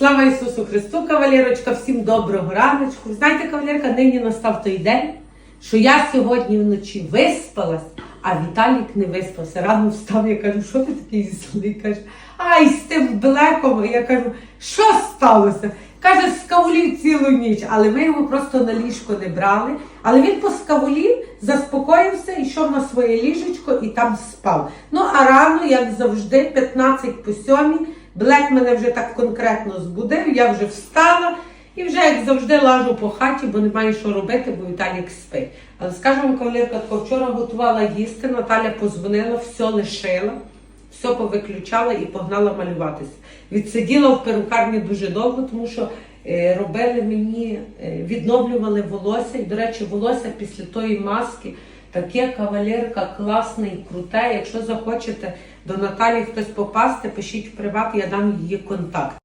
Слава Ісусу Христу, кавалерочка, всім доброго раночку. Знаєте, кавалерка, нині настав той день, що я сьогодні вночі виспалась, а Віталік не виспався. Рано встав, я кажу, що ти такий злий? Каже, ай, з тим блеком. Я кажу, що сталося? Каже, скавулів цілу ніч, але ми його просто на ліжко не брали. Але він поскавулів, заспокоївся, йшов на своє ліжечко і там спав. Ну а рано, як завжди, 15 по 7, Блек мене вже так конкретно збудив, я вже встала і вже, як завжди, лажу по хаті, бо немає що робити, бо Віталік спить. Але скажу вам, кавалерка, тако, вчора готувала їсти, Наталя позвонила, все лишила, все повиключала і погнала малюватися. Відсиділа в перукарні дуже довго, тому що е, робили мені, е, відновлювали волосся. І, до речі, волосся після тої маски таке кавалерка класне і круте. Якщо захочете до Наталі хтось попасти, пишіть в приват, я дам її контакт.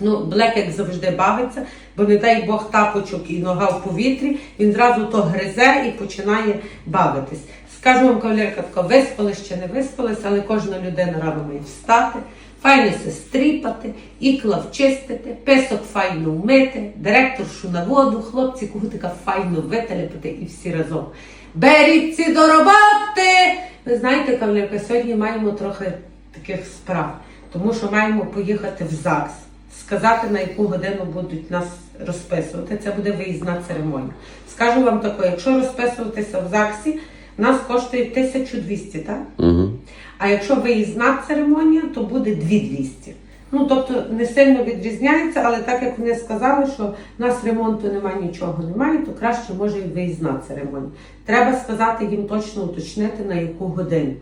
Ну, Блек, як завжди, бавиться, бо не дай Бог тапочок і нога в повітрі, він зразу то гризе і починає бавитись. Скажу вам, кавалерка, тако, виспались чи не виспались, але кожна людина рано має встати, файно се стріпати, ікла вчистити, песок файно вмити, директоршу на воду, хлопці кутика файно вителепити і всі разом. Беріться до роботи! Ви знаєте, кавалерка, сьогодні маємо трохи таких справ, тому що маємо поїхати в ЗАГС сказати, на яку годину будуть нас розписувати. Це буде виїзна церемонія. Скажу вам таке, якщо розписуватися в ЗАГСі, нас коштує 1200, так? Угу. А якщо виїзна церемонія, то буде 2200. Ну, тобто не сильно відрізняється, але так як вони сказали, що в нас ремонту немає, нічого немає, то краще може і виїзна церемонія. Треба сказати їм точно уточнити, на яку годину.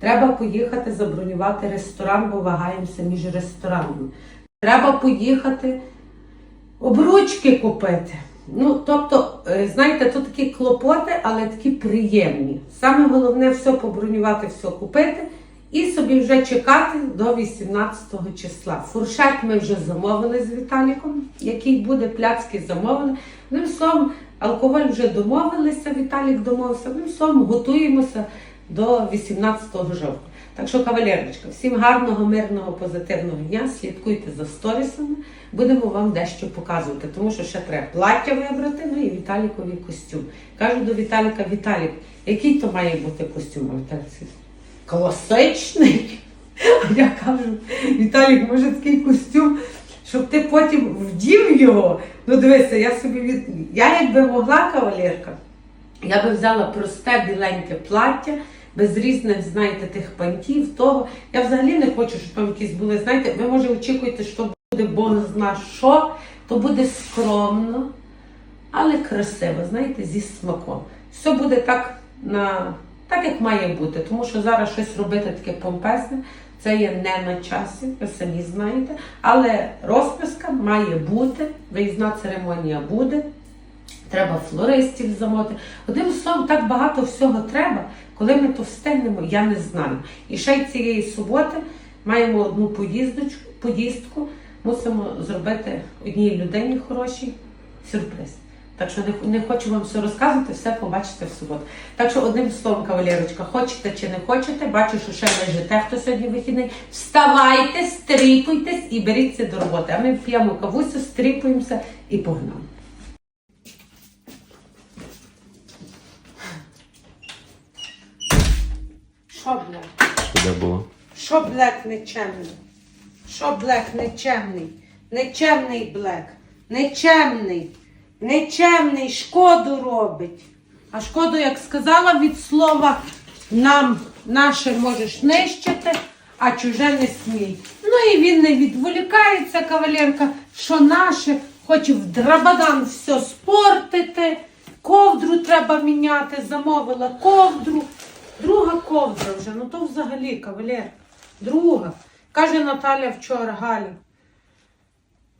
Треба поїхати забронювати ресторан, бо вагаємося між ресторанами. Треба поїхати обручки купити. Ну, тобто, е, знаєте, то такі клопоти, але такі приємні. Саме головне все побронювати, все купити і собі вже чекати до 18 числа. Фуршет ми вже замовили з Віталіком, який буде, пляцки замовили. Одним словом, алкоголь вже домовилися, Віталік домовився. Одним словом, готуємося до 18 жовтня. Так що, кавалерочка, всім гарного, мирного, позитивного дня. Слідкуйте за сторісами. Будемо вам дещо показувати, тому що ще треба плаття вибрати, ну і Віталіковий костюм. Кажу до Віталіка, Віталік, який то має бути костюм? Віталік класичний. А я кажу, Віталік, може такий костюм, щоб ти потім вдів його. Ну дивися, я собі від. Я якби могла кавалерка, я би взяла просте біленьке плаття, без різних, знаєте, тих пантів, того. Я взагалі не хочу, щоб там якісь були, знаєте, ви може очікуєте, що буде Бог зна що, то буде скромно, але красиво, знаєте, зі смаком. Все буде так, на, так як має бути, тому що зараз щось робити таке помпезне, це є не на часі, ви самі знаєте. Але розписка має бути, виїзна церемонія буде. Треба флористів замовити. Одним словом, так багато всього треба. Коли ми то встигнемо, я не знаю. І ще й цієї суботи маємо одну поїздочку, поїздку. Мусимо зробити одній людині хороший сюрприз. Так що не, не хочу вам все розказувати, все побачите в суботу. Так що одним словом, кавалерочка, хочете чи не хочете, бачу, що ще лежите, хто сьогодні вихідний. Вставайте, стріпуйтесь і беріться до роботи. А ми п'ємо кавусю, стріпуємося і погнали. Що, блядь? Що було? Що Блек нечемний? Що Блек нечемний? Нечемний Блек. Нечемний. Нечемний, шкоду робить. А шкоду, як сказала, від слова нам наше можеш нищити, а чуже не смій. Ну і він не відволікається, кавалерка, що наше хоче в драбадан все спортити. Ковдру треба міняти, замовила ковдру. Друга ковдра вже, ну то взагалі, кавалерка. Друга. Каже Наталя вчора, Галя.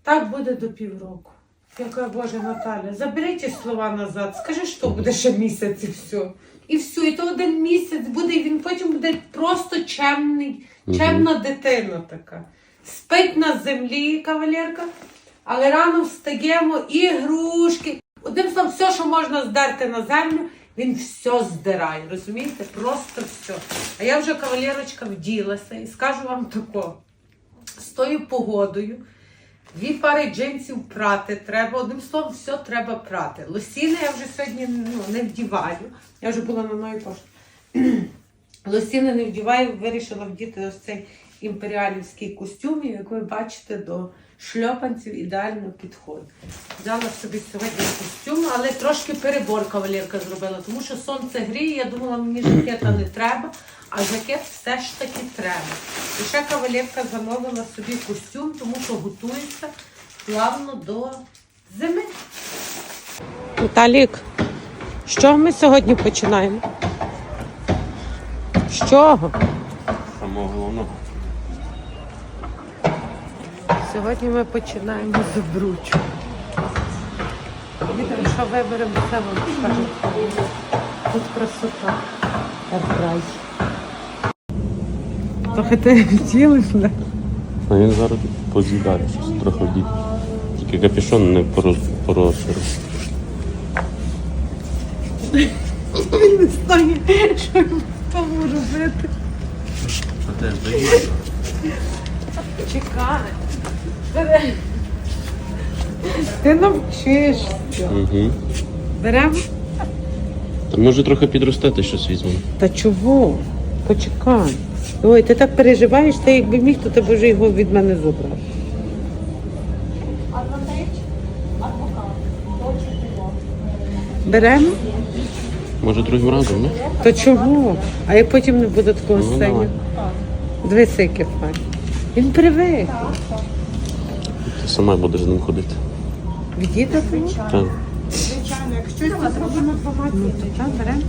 Так буде до півроку. Я кажу, Боже, Наталя, заберіть ті слова назад, скажи, що буде ще місяць і все. І все, і то один місяць буде, і він потім буде просто чемний, чемна дитина така. Спить на землі, кавалерка, але рано встаємо, ігрушки. Одним словом, все, що можна здерти на землю, він все здирає, розумієте? Просто все. А я вже кавалерочка вділася і скажу вам тако, з тою погодою. Дві пари джинсів прати треба. Одним словом, все треба прати. Лосіни я вже сьогодні ну, не вдіваю. Я вже була на новій пошті. Лосіни не вдіваю, вирішила вдіти ось цей імперіалівський костюм, як ви бачите, до шльопанців ідеально підходить. Взяла собі сьогодні костюм, але трошки перебор кавалерка зробила, тому що сонце гріє, я думала, мені жакета не треба, а жакет все ж таки треба. І ще кавалерка замовила собі костюм, тому що готується плавно до зими. Віталік, з що ми сьогодні починаємо? З чого? Самого головного. Сьогодні ми починаємо з обручу. Їдемо, що виберемо, все вам скажу. Тут красота. Рай. Трохи ти втілишся. А він зараз поз'їдає щось трохи вдіть. Тільки капюшон не порос. порос. Він не знає, що йому тому робити. Що Ти навчишся. Угу. Беремо? Та може трохи підростати щось візьмемо. Та чого? Почекай. Ой, ти так переживаєш, ти якби міг, то ти б вже його від мене забрав. Беремо? Може другим разом, не? То чого? А як потім не буде такого Ну, давай. Дивися, яке файне. Він привик. Ти сама будеш з ним ходити. Відійде тобі? Так. Звичайно, якщо це зробимо інформацію, Так, беремо.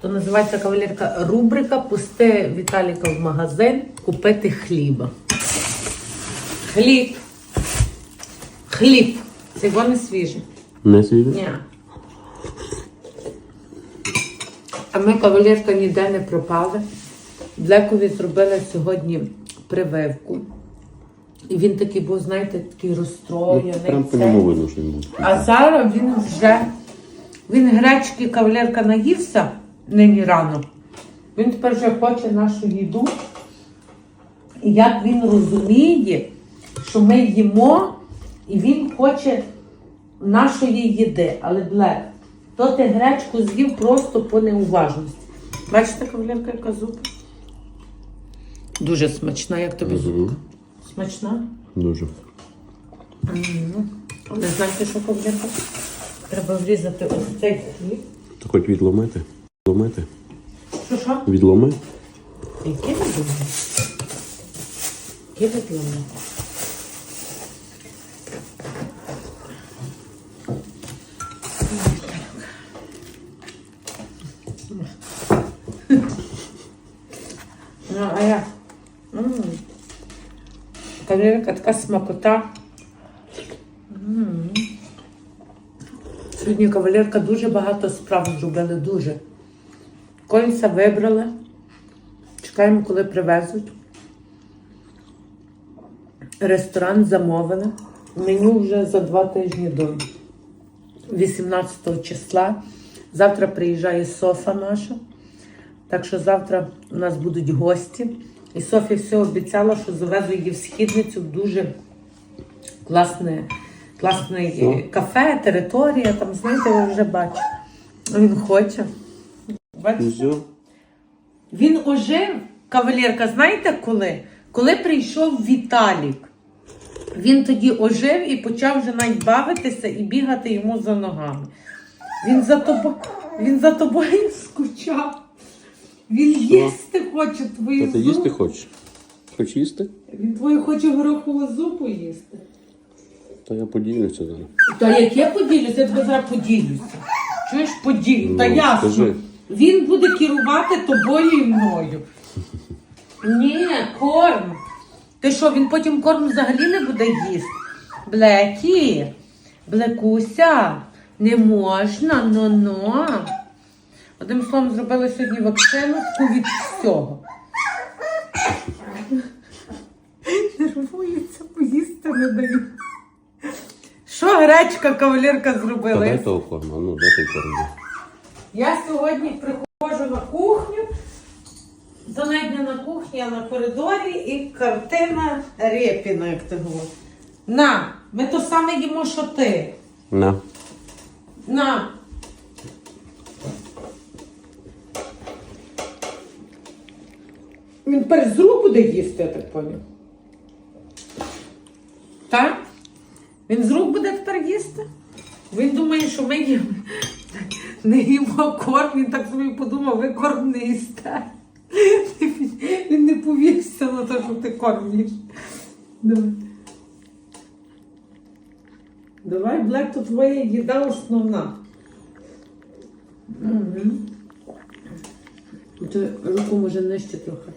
То називається кавалерка рубрика Пусти Віталіка в магазин купити хліба. Хліб. Хліб. Це його не свіжий. Не свіже? Ні. А ми кавалерка ніде не пропали. Блекові зробили сьогодні прививку. І він такий був, знаєте, такий розстроєний. Ну, Прям по ньому видно, що він був. а зараз він вже він гречки кавалерка наївся нині рано. Він тепер вже хоче нашу їду. І як він розуміє, що ми їмо, і він хоче нашої їди. Але блек, то ти гречку з'їв просто по неуважності. Бачите, кавалерка, яка зубка? Дуже смачна, як тобі зубка. Смачна? Дуже. Не знаєте, що пов'язати? Треба врізати ось цей хліб. Та хоч відломити. Відломити. Що що? Відломи. Які відломи? Які відломи? Кавалерка така смакота. Сьогодні кавалерка дуже багато справ зробили, дуже. Конця вибрали. Чекаємо, коли привезуть. Ресторан замовили. Меню вже за два тижні до 18 числа. Завтра приїжджає Софа наша. Так що завтра у нас будуть гості. І Софія все обіцяла, що завезу її в східницю в дуже класне, класне кафе, територія. Там, знаєте, ви вже бачите. Він хоче. Бачите? Він ожив, кавалерка, знаєте коли? Коли прийшов Віталік. Він тоді ожив і почав вже навіть бавитися і бігати йому за ногами. Він за тобою, він за тобою скучав. Він їсти хоче твою Та ти їсти хочеш? Хочеш їсти? Він твою хоче горохову зупу їсти. Та я поділюся зараз. Та як я поділюся, я тебе зараз поділюся. Чуєш, поділю. Та Ну, ясно. скажи. Він буде керувати тобою і мною. Ні, корм. Ти що, він потім корм взагалі не буде їсти? Блекі, Блекуся, не можна, ну-ну. Одним словом, зробили сьогодні вакцину від всього. Нервується, поїсти не даю. Що гречка кавалерка Та зробила? дай того корма, ну де той корм? Я сьогодні приходжу на кухню, то навіть не на кухні, а на коридорі, і картина Рєпіна, як ти говориш. На, ми то саме їмо, що ти. На. На. Він тепер з рук буде їсти, я так поняв. Так? Він з рук буде тепер їсти? Він думає, що ми їм не їмо корм, він так собі подумав, ви корм. Він не повівся на те, що ти корм їш. Давай. Давай, Блек, то твоя їда основна. Угу. Ти руку може нижче трохи.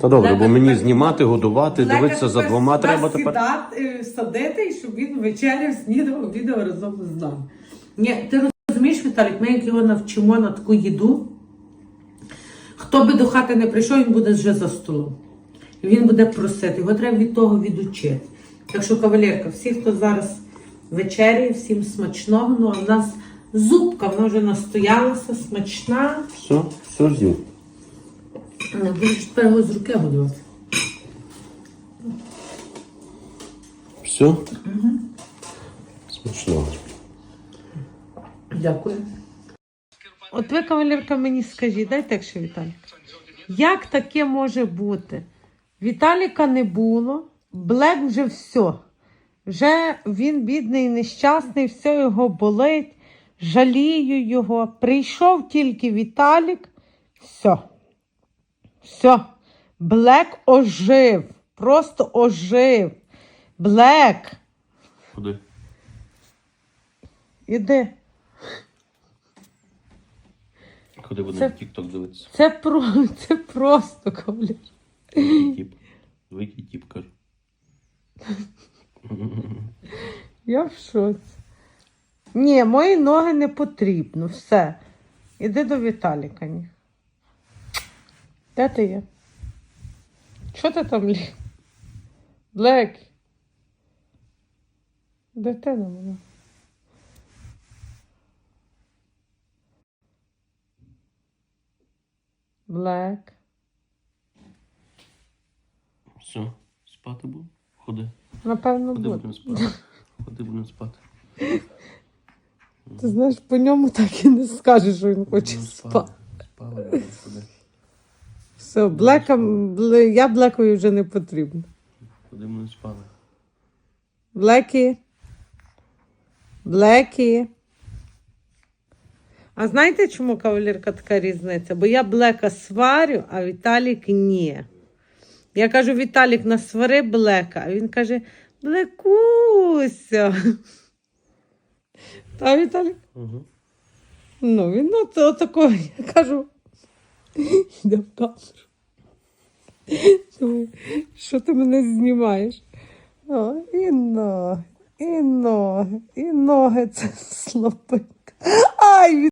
Та добре, бо мені знімати, годувати, дивитися за двома треба тепер. Сідати, садити, і щоб він вечеряв, снідав, обідав разом з нами. Ні, ти розумієш, Віталік, ми як його навчимо на таку їду, хто би до хати не прийшов, він буде вже за столом. І Він буде просити, його треба від того відучити. Так що, кавалерка, всі, хто зараз вечеряє, всім смачного. Ну, а в нас зубка, вона вже настоялася, смачна. Все, все з'їв. Не будеш тепер його з руки годувати. Все? Смачного. Дякую. От ви, кавалерка, мені скажіть, дайте так ще Віталік. Як таке може бути? Віталіка не було, Блек вже все. Вже він бідний, нещасний, все його болить, жалію його. Прийшов тільки Віталік, все. Все. Блек ожив. Просто ожив. Блек, Куди? іди. Куди будемо Це- тік-ток дивитися? Це, про, це просто кавалер. Великий тіп. Великий тіп, кажу. Я в шоці. Ні, мої ноги не потрібно. Все. Іди до Віталіка. Ні. Де ти є? Що ти там ліг? Блек. Дитина мене. Блек. Все, спати будемо? Ходи. Напевно, Ходи буде. будемо спати. Ходи будемо спати. Ти знаєш, по ньому так і не скажеш, що він хоче Будемо спати. Спали будемо, ходи. Все, Блека, Бле- я Блекові вже не потрібна. Ходи будемо спали. Блекі. Блекі. А знаєте, чому кавалерка така різниця? Бо я Блека сварю, а Віталік ні. Я кажу, Віталік, насвари Блека. А він каже, Блекуся. Та Віталік? Угу. Ну, він ну, то такого, я кажу, йде в камеру. Що ти мене знімаєш? О, і ноги, і ноги, і ноги це слопик. Ай,